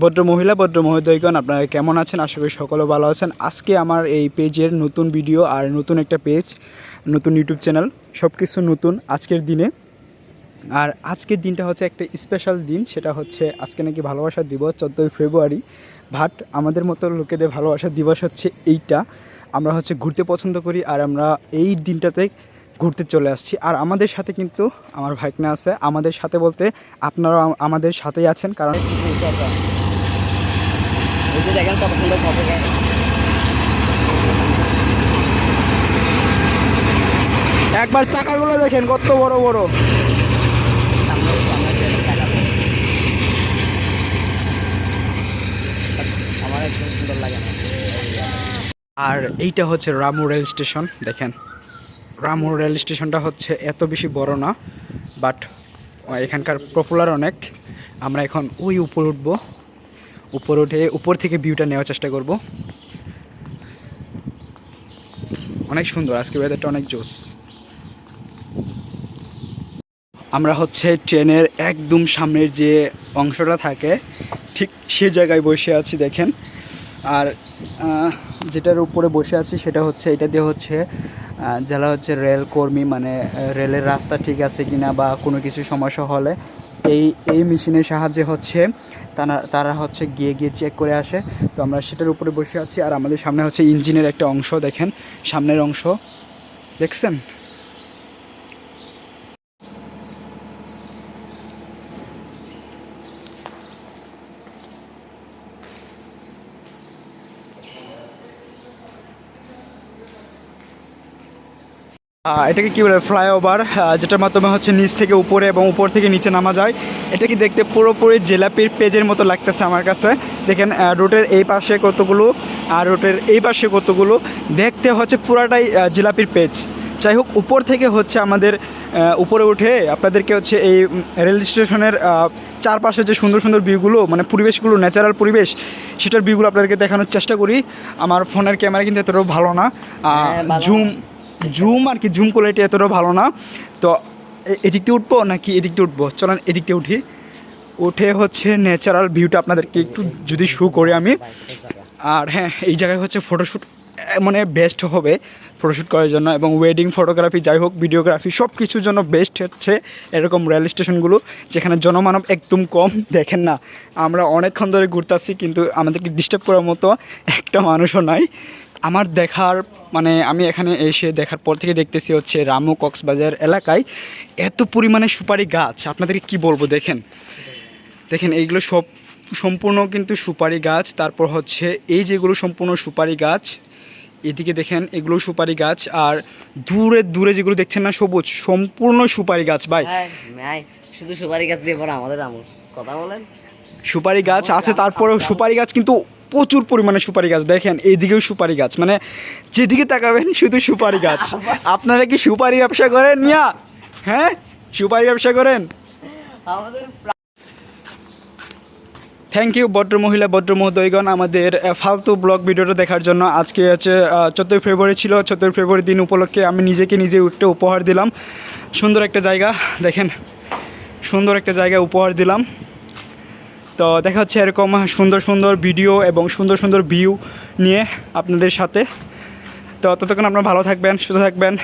ভদ্র মহিলা, ভদ্র মহোদয়গণ, আপনারা কেমন আছেন? আশা করি সকলে ভালো আছেন। আজকে আমার এই পেজের নতুন ভিডিও আর নতুন একটা পেজ, নতুন ইউটিউব চ্যানেল সব কিছু নতুন আজকের দিনে। আর আজকের দিনটা হচ্ছে একটা স্পেশাল দিন, সেটা হচ্ছে আজকে নাকি ভালোবাসার দিবস, চোদ্দোই ফেব্রুয়ারি। বাট আমাদের মতো লোকেদের ভালোবাসার দিবস হচ্ছে এইটা। আমরা হচ্ছে ঘুরতে পছন্দ করি আর আমরা এই দিনটাতে ঘুরতে চলে আসছি। আর আমাদের সাথে কিন্তু আমার ভাইকনা আছে। আমাদের সাথে বলতে আপনারা আমাদের সাথেই আছেন, কারণ যে দেখেন কত সুন্দর ফটো একবার চাকাগুলো দেখেন কত বড় বড়। আমার একদম সুন্দর লাগে না। আর এইটা হচ্ছে রামু রেল স্টেশন দেখেন। রামু রেল স্টেশনটা হচ্ছে এত বেশি বড় না বাট এখানকার পপুলার অনেক। আমরা এখন ওই উপর উঠব। উপর উঠে, উপর থেকে ভিউটা নেওয়ার চেষ্টা করব। অনেক সুন্দর আজকে ওয়েদারটা অনেক জোস আমরা হচ্ছে ট্রেনের একদম সামনের যে অংশটা থাকে, ঠিক সে জায়গায় বসে আছি, দেখেন। আর যেটার উপরে বসে আছি সেটা হচ্ছে, এটা দিয়ে হচ্ছে যারা হচ্ছে রেল কর্মী মানে রেলের রাস্তা ঠিক আছে কিনা বা কোনো কিছু সমস্যা হলে এই এই মেশিনের সাহায্যে হচ্ছে তারা তারা হচ্ছে গিয়ে গিয়ে চেক করে আসে। তো আমরা সেটার উপরে বসে আছি আর আমাদের সামনে হচ্ছে ইঞ্জিনের একটা অংশ দেখেন। সামনের অংশ, দেখছেন? এটাকে কি বলে ফ্লাইওভার যেটার মাধ্যমে হচ্ছে নিচ থেকে উপরে এবং উপর থেকে নিচে নামা যায়। এটা কি দেখতে পুরোপুরি জেলাপির পেজের মতো লাগতেছে আমার কাছে। দেখেন রোডের এই পাশে কতগুলো আর রোডের এই পাশে কতগুলো। দেখতে হচ্ছে পুরাটাই জিলাপির পেজ। যাই হোক উপর থেকে হচ্ছে আমাদের উপরে উঠে আপনাদেরকে হচ্ছে এই রেল স্টেশনের চারপাশে যে সুন্দর সুন্দর ভিউগুলো মানে পরিবেশগুলো ন্যাচারাল পরিবেশ সেটার ভিউগুলো আপনাদেরকে দেখানোর চেষ্টা করি। আমার ফোনের ক্যামেরা কিন্তু এতটাও ভালো না। জুম জুম আর কি জুম কোয়ালিটি এতটাও ভালো না। তো এ- এদিক দিয়ে উঠবো নাকি এদিক দিয়ে উঠবো? চলেন এদিক দিয়ে উঠি। উঠে হচ্ছে ন্যাচারাল ভিউটা আপনাদেরকে একটু যদি শু করি আমি। আর হ্যাঁ এই জায়গায় হচ্ছে ফটোশ্যুট মানে বেস্ট হবে ফটোশ্যুট করার জন্য। এবং ওয়েডিং ফটোগ্রাফি যাই হোক ভিডিওগ্রাফি সব কিছুর জন্য বেস্ট হচ্ছে এরকম রেল স্টেশনগুলো যেখানে জনমানব একদম কম। দেখেন না, আমরা অনেকক্ষণ ধরে ঘুরতে ঘুরতেছি, কিন্তু আমাদেরকে ডিস্টার্ব করার মতো একটা মানুষও নাই। আমার দেখার মানে আমি এখানে এসে দেখার পর থেকে দেখতেছি হচ্ছে রামু কক্সবাজার এলাকায় এত পরিমাণে সুপারি গাছ। আপনাদেরকে কি বলব দেখেন। দেখেন এইগুলো সব সম্পূর্ণ কিন্তু সুপারি গাছ। তারপর হচ্ছে এই যেগুলো সম্পূর্ণ সুপারি গাছ এদিকে দেখেন এগুলো সুপারি গাছ। আর দূরে দূরে যেগুলো দেখছেন না সবুজ সম্পূর্ণ সুপারি গাছ ভাই। হ্যাঁ, শুধু সুপারি গাছ দিয়ে পরে আমাদের কথা বলেন। সুপারি গাছ আছে তারপরেও সুপারি গাছ কিন্তু প্রচুর পরিমাণে সুপারি গাছ। দেখেন এইদিকেও সুপারি গাছ। মানে যেদিকে তাকাবেন শুধু সুপারি গাছ। আপনারা কি সুপারি ব্যবসা করেন? মিয়া হ্যাঁ? সুপারি ব্যবসা করেন? আমাদের থ্যাংক ইউ ভদ্র মহিলা ভদ্র মহোদয়গণ আমাদের ফালতু ব্লগ ভিডিওটা দেখার জন্য। আজকে হচ্ছে চোদ্দোই ফেব্রুয়ারি ছিল। চোদ্দোই ফেব্রুয়ারি দিন উপলক্ষে আমি নিজেকে নিজে একটা উপহার দিলাম। সুন্দর একটা জায়গা দেখেন। সুন্দর একটা জায়গা উপহার দিলাম। তো দেখা হচ্ছে এরকম সুন্দর সুন্দর ভিডিও এবং সুন্দর সুন্দর ভিউ নিয়ে আপনাদের সাথে। তো ততক্ষণ আপনারা ভালো থাকবেন, সুস্থ থাকবেন।